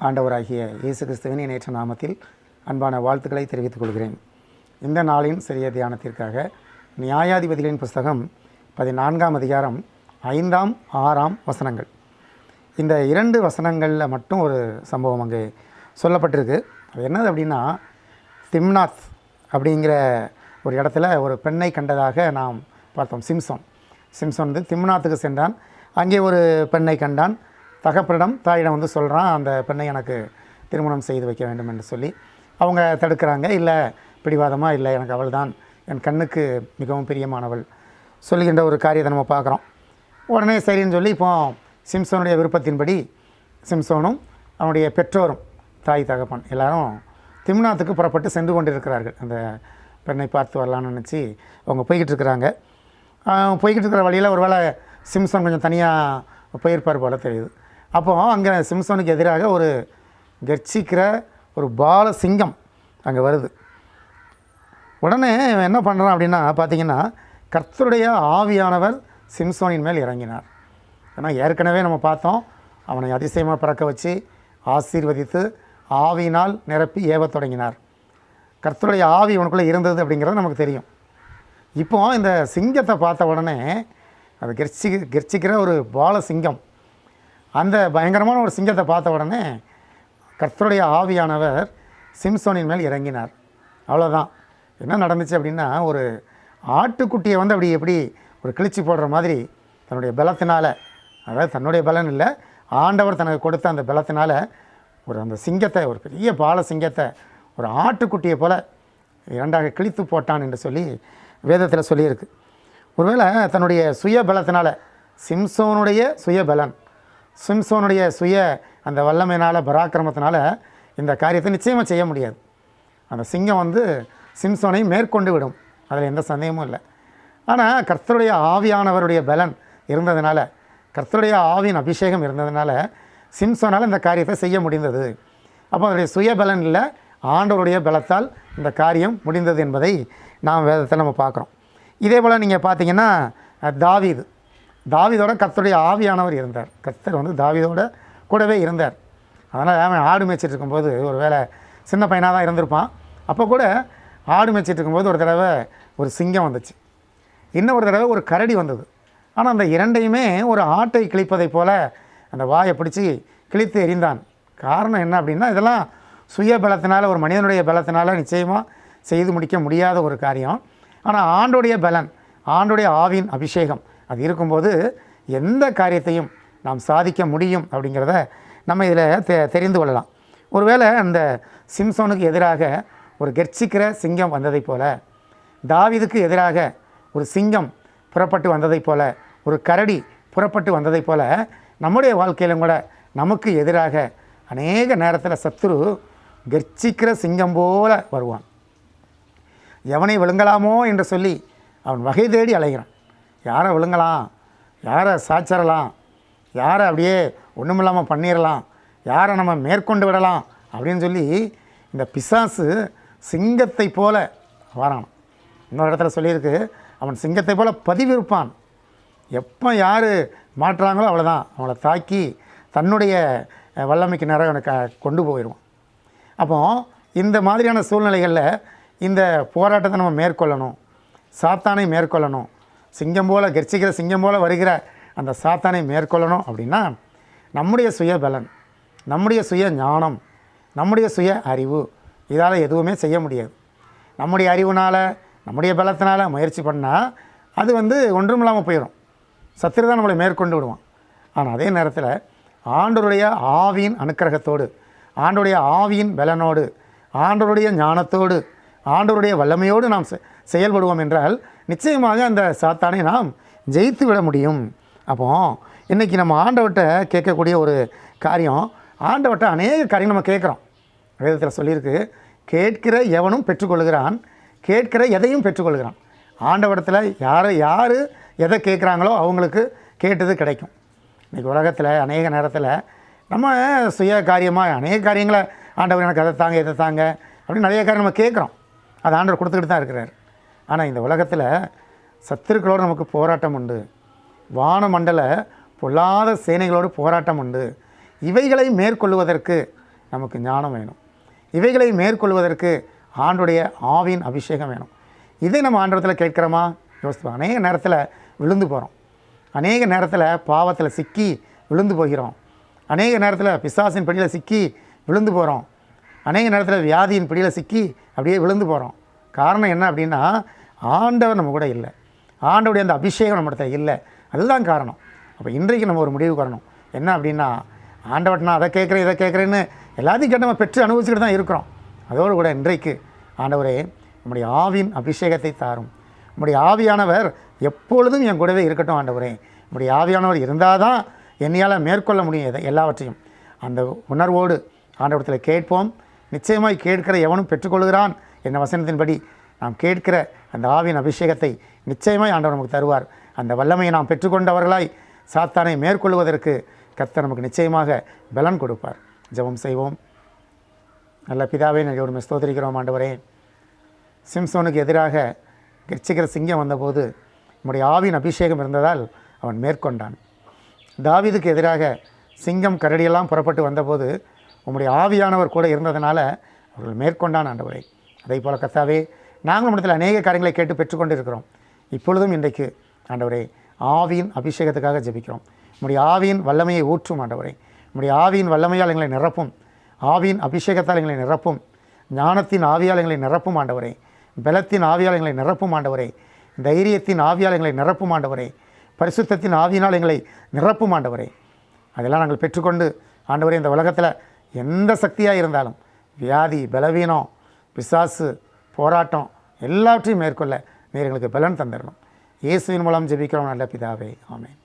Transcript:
ஆண்டவராகிய இயேசு கிறிஸ்துவின் நேற்ற நாமத்தில் அன்பான வாழ்த்துக்களை தெரிவித்துக் கொள்கிறேன். இந்த நாளின் சிறிய தியானத்திற்காக நியாயாதிபதிகளின் புஸ்தகம் பதினான்காம் அதிகாரம் ஐந்தாம் ஆறாம் வசனங்கள். இந்த இரண்டு வசனங்களில் மட்டும் ஒரு சம்பவம் அங்கே சொல்லப்பட்டிருக்கு. அது என்னது அப்படின்னா திம்னாத் அப்படிங்கிற ஒரு இடத்துல ஒரு பெண்ணை கண்டதாக நாம் பார்த்தோம். சிம்சோன். சிம்சோன் வந்து திம்னாத்துக்கு சென்றான். அங்கே ஒரு பெண்ணை கண்டான். தகப்பனிடம் தாயிடம் வந்து சொல்கிறான் அந்த பெண்ணை எனக்கு திருமணம் செய்து வைக்க வேண்டும் என்று சொல்லி. அவங்க தடுக்கிறாங்க இல்லை பிடிவாதமாக இல்லை எனக்கு அவள் தான் என் கண்ணுக்கு மிகவும் பிரியமானவள். சொல்லுகின்ற ஒரு காரியத்தை நம்ம பார்க்குறோம். உடனே சரின்னு சொல்லி இப்போ சிம்சோனுடைய விருப்பத்தின்படி சிம்சோனும் அவனுடைய பெற்றோரும் தாய் தகப்பன் எல்லாரும் திம்னாத்துக்கு புறப்பட்டு சென்று கொண்டிருக்கிறார்கள். அந்த பெண்ணை பார்த்து வரலான்னு நினச்சி அவங்க போய்கிட்டு இருக்கிறாங்க. போய்கிட்டு இருக்கிற வழியில் ஒரு வேளை சிம்சன் கொஞ்சம் தனியாக போயிருப்பார் போல் தெரியுது. அப்போது அங்கே சிம்சோனுக்கு எதிராக ஒரு கர்ச்சிக்கிற ஒரு பால சிங்கம் அங்கே வருது. உடனே இவன் என்ன பண்ணுறான் அப்படின்னா பார்த்தீங்கன்னா கர்த்தருடைய ஆவியானவர் சிம்சோனின் மேல் இறங்கினார். ஏன்னா ஏற்கனவே நம்ம பார்த்தோம் அவனை அதிசயமாக பிறக்க வச்சு ஆசீர்வதித்து ஆவியினால் நிரப்பி ஏவத் தொடங்கினார். கர்த்தருடைய ஆவி இவனுக்குள்ளே இருந்தது அப்படிங்கிறது நமக்கு தெரியும். இப்போ இந்த சிங்கத்தை பார்த்த உடனே அது கெர்ச்சி கெர்ச்சிக்கிற ஒரு பால சிங்கம் அந்த பயங்கரமான ஒரு சிங்கத்தை பார்த்த உடனே கர்த்தருடைய ஆவியானவர் சிம்சோனின் மேல் இறங்கினார். அவ்வளோதான் என்ன நடந்துச்சு அப்படின்னா ஒரு ஆட்டுக்குட்டியை வந்து அப்படி எப்படி ஒரு கிழிச்சு போடுற மாதிரி தன்னுடைய பலத்தினால் அதாவது தன்னுடைய பலன் இல்லை ஆண்டவர் தனக்கு கொடுத்த அந்த பலத்தினால் ஒரு அந்த சிங்கத்தை ஒரு பெரிய பால சிங்கத்தை ஒரு ஆட்டுக்குட்டியை போல் இரண்டாக கிழித்து போட்டான் என்று சொல்லி வேதத்தில் சொல்லியிருக்கு. ஒருவேளை தன்னுடைய சுய பலத்தினால் சிம்சோனுடைய சுய பலன் சிம்சோனுடைய சுய அந்த வல்லமையினால் பராக்கிரமத்தினால இந்த காரியத்தை நிச்சயமாக செய்ய முடியாது. அந்த சிங்கம் வந்து சிம்சோனை மேற்கொண்டு விடும். அதில் எந்த சந்தேகமும் இல்லை. ஆனால் கர்த்தருடைய ஆவியானவருடைய பலன் இருந்ததுனால கர்த்தருடைய ஆவியின் அபிஷேகம் இருந்ததுனால சிம்சோனால் இந்த காரியத்தை செய்ய முடிந்தது. அப்போ அதனுடைய சுய பலன் இல்லை ஆண்டவருடைய பலத்தால் இந்த காரியம் முடிந்தது என்பதை நாம் வேதத்தை நம்ம பார்க்குறோம். இதே போல் நீங்கள் பார்த்தீங்கன்னா அஹ், தாவீது தாவிதோட கத்தருடைய ஆவியானவர் இருந்தார். கத்தர் வந்து தாவிதோட கூடவே இருந்தார். அதனால் அவன் ஆடு மேய்ச்சிட்டு இருக்கும்போது ஒரு வேளை சின்ன பையனாக தான் இருந்திருப்பான். அப்போ கூட ஆடு மேய்ச்சிட்டு இருக்கும்போது ஒரு தடவை ஒரு சிங்கம் வந்துச்சு. இன்னும் ஒரு தடவை ஒரு கரடி வந்தது. ஆனால் அந்த இரண்டையுமே ஒரு ஆட்டை கிழிப்பதைப் போல் அந்த வாயை பிடிச்சி கிழித்து எறிந்தான். காரணம் என்ன அப்படின்னா இதெல்லாம் சுய பலத்தினால் ஒரு மனிதனுடைய பலத்தினால் நிச்சயமாக செய்து முடிக்க முடியாத ஒரு காரியம். ஆனால் ஆண்டுடைய பலன் ஆண்டுடைய ஆவின் அபிஷேகம் அது இருக்கும்போது எந்த காரியத்தையும் நாம் சாதிக்க முடியும் அப்படிங்கிறத நம்ம இதில் தெ தெரிந்து கொள்ளலாம். ஒருவேளை அந்த சிம்சோனுக்கு எதிராக ஒரு கெர்ச்சிக்கிற சிங்கம் வந்ததைப் போல தாவிதுக்கு எதிராக ஒரு சிங்கம் புறப்பட்டு வந்ததைப் போல ஒரு கரடி புறப்பட்டு வந்ததைப் போல நம்முடைய வாழ்க்கையிலும் கூட நமக்கு எதிராக அநேக நேரத்தில் சத்துரு கர்ச்சிக்கிற சிங்கம் போல வருவான். எவனை விழுங்கலாமோ என்று சொல்லி அவன் வகை தேடி அலைகிறான். யாரை விழுங்கலாம்? யாரை சாச்சிடலாம் யாரை அப்படியே ஒன்றுமில்லாமல் பண்ணிடலாம் யாரை நம்ம மேற்கொண்டு விடலாம்? அப்படின்னு சொல்லி இந்த பிசாசு சிங்கத்தை போல வரான் இன்னொரு இடத்துல சொல்லியிருக்கு அவன் சிங்கத்தை போல் பதிவிருப்பான். எப்போ யார் மாட்டுறாங்களோ அவ்வளோதான் அவங்கள தாக்கி தன்னுடைய வல்லமைக்கு நேரம் எனக்கு கொண்டு போயிடுவான் அப்போ இந்த மாதிரியான சூழ்நிலைகளில் இந்த போராட்டத்தை நம்ம மேற்கொள்ளணும். சாத்தானை மேற்கொள்ளணும். சிங்கம் போல கர்ச்சிக்கிற சிங்கம் போல் வருகிற அந்த சாத்தானை மேற்கொள்ளணும் அப்படின்னா நம்முடைய சுய பலன் நம்முடைய சுய ஞானம் நம்முடைய சுய அறிவு இதால் எதுவுமே செய்ய முடியாது. நம்முடைய அறிவுனால் நம்முடைய பலத்தினால் முயற்சி பண்ணால் அது வந்து ஒன்றும் இல்லாமல் போயிடும் சத்திர தான் நம்மளை மேற்கொண்டு விடுவான். ஆனால் அதே நேரத்தில் ஆண்டருடைய ஆவியின் அனுக்கிரகத்தோடு ஆண்டுடைய ஆவியின் பலனோடு ஆண்டருடைய ஞானத்தோடு ஆண்டவருடைய வல்லமையோடு நாம் செ- செயல்படுவோம் என்றால் நிச்சயமாக அந்த சாத்தானை நாம் ஜெயித்து விட முடியும். அப்போ இன்றைக்கி நம்ம ஆண்டவர்கிட்ட கேட்கக்கூடிய ஒரு காரியம் ஆண்டவர்கிட்ட அநேக காரியம் நம்ம கேட்குறோம். வேதத்தில் சொல்லியிருக்கு கேட்கிற எவனும் பெற்றுக்கொள்கிறான் கேட்கிற எதையும் பெற்றுக்கொள்கிறான். ஆண்டவடத்தில் யார் யார் எதை கேட்குறாங்களோ அவங்களுக்கு கேட்டது கிடைக்கும். இன்றைக்கி உலகத்தில் அநேக நேரத்தில் நம்ம சுய காரியமாக அநேக காரியங்களை ஆண்டவர் எனக்கு அதை தாங்க இதை தாங்க அப்படின்னு நிறைய காரியம் நம்ம கேட்குறோம். அது ஆண்டவர் கொடுத்துக்கிட்டு தான் இருக்கிறார். ஆனால் இந்த உலகத்தில் சத்துருக்களோடு நமக்கு போராட்டம் உண்டு. வானமண்டல பொல்லாத சேனைகளோடு போராட்டம் உண்டு. இவைகளை மேற்கொள்வதற்கு நமக்கு ஞானம் வேணும். இவைகளை மேற்கொள்வதற்கு ஆண்டுடைய ஆவின் அபிஷேகம் வேணும். இதை நம்ம ஆண்டவத்தில் கேட்குறோமா? யோசித்து அநேக நேரத்தில் விழுந்து போகிறோம் அநேக நேரத்தில் பாவத்தில் சிக்கி விழுந்து போகிறோம். அநேக நேரத்தில் பிசாசின் படியில் சிக்கி விழுந்து போகிறோம் அநேக நேரத்தில் வியாதியின் பிடியில் சிக்கி அப்படியே விழுந்து போகிறோம் காரணம் என்ன அப்படின்னா ஆண்டவர் நம்ம கூட இல்லை. ஆண்டவுடைய அந்த அபிஷேகம் நம்மகிட்ட இல்லை. அதுதான் காரணம். அப்போ இன்றைக்கு நம்ம ஒரு முடிவு வரணும். என்ன அப்படின்னா ஆண்டவர்ட்ட நான் அதை கேட்குறேன் இதை கேட்குறேன்னு எல்லாத்தையும் கேட்டு நம்ம பெற்று அனுபவிச்சுட்டு தான் இருக்கிறோம். அதோடு கூட இன்றைக்கு ஆண்டவரே நம்முடைய ஆவின் அபிஷேகத்தை தாரும். நம்முடைய ஆவியானவர் எப்பொழுதும் என் கூடவே இருக்கட்டும் ஆண்டவரே. நம்முடைய ஆவியானவர் இருந்தால் தான் என்னையால் மேற்கொள்ள முடியும் எதை எல்லாவற்றையும். அந்த உணர்வோடு ஆண்டவரத்தில் கேட்போம். நிச்சயமாய் கேட்கிற எவனும் பெற்றுக்கொள்கிறான் என்ற வசனத்தின்படி நாம் கேட்கிற அந்த ஆவின் அபிஷேகத்தை நிச்சயமாய் ஆண்டவர் நமக்கு தருவார். அந்த வல்லமையை நாம் பெற்றுக்கொண்டவர்களாய் சாத்தானை மேற்கொள்வதற்கு கர்த்தர் நமக்கு நிச்சயமாக பலன் கொடுப்பார். ஜெபம் செய்வோம். நல்ல பிதாவே நடிகோடு ஸ்தோதரிக்கிறோம் ஆண்டவரே. சிம்சோனுக்கு எதிராக கர்ச்சிக்கிற சிங்கம் வந்தபோது நம்முடைய ஆவின் அபிஷேகம் இருந்ததால் அவன் மேற்கொண்டான். தாவிதுக்கு எதிராக சிங்கம் கரடியெல்லாம் புறப்பட்டு வந்தபோது உம்முடைய ஆவியானவர் கூட இருந்ததுனால அவர்கள் மேற்கொண்டான் ஆண்டவரை. அதே போல் கத்தாவே நாங்கள் நம்மிடத்தில் அநேக காரியங்களை கேட்டு பெற்றுக்கொண்டு இருக்கிறோம் இப்பொழுதும் இன்றைக்கு ஆண்டவரை ஆவியின் அபிஷேகத்துக்காக ஜெபிக்கிறோம். உம்முடைய ஆவியின் வல்லமையை ஊற்றும் ஆண்டவரை. உம்முடைய ஆவியின் வல்லமையால் எங்களை நிரப்பும். ஆவியின் அபிஷேகத்தால் எங்களை நிரப்பும். ஞானத்தின் ஆவியால் எங்களை நிரப்பும் ஆண்டவரை. பலத்தின் ஆவியால் எங்களை நிரப்பும் ஆண்டவரை. தைரியத்தின் ஆவியால் எங்களை நிரப்பும் ஆண்டவரை. பரிசுத்தத்தின் ஆவியினால் எங்களை நிரப்பும் ஆண்டவரை. அதெல்லாம் நாங்கள் பெற்றுக்கொண்டு ஆண்டவரை இந்த உலகத்தில் எந்த சக்தியாக இருந்தாலும் வியாதி பலவீனம் பிசாசு போராட்டம் எல்லாவற்றையும் மேற்கொள்ள நீர் எங்களுக்கு பலன் தந்துடணும் இயேசுவின் மூலம் ஜெபிக்கிறோம் நல்ல பிதாவே. ஆமேன்.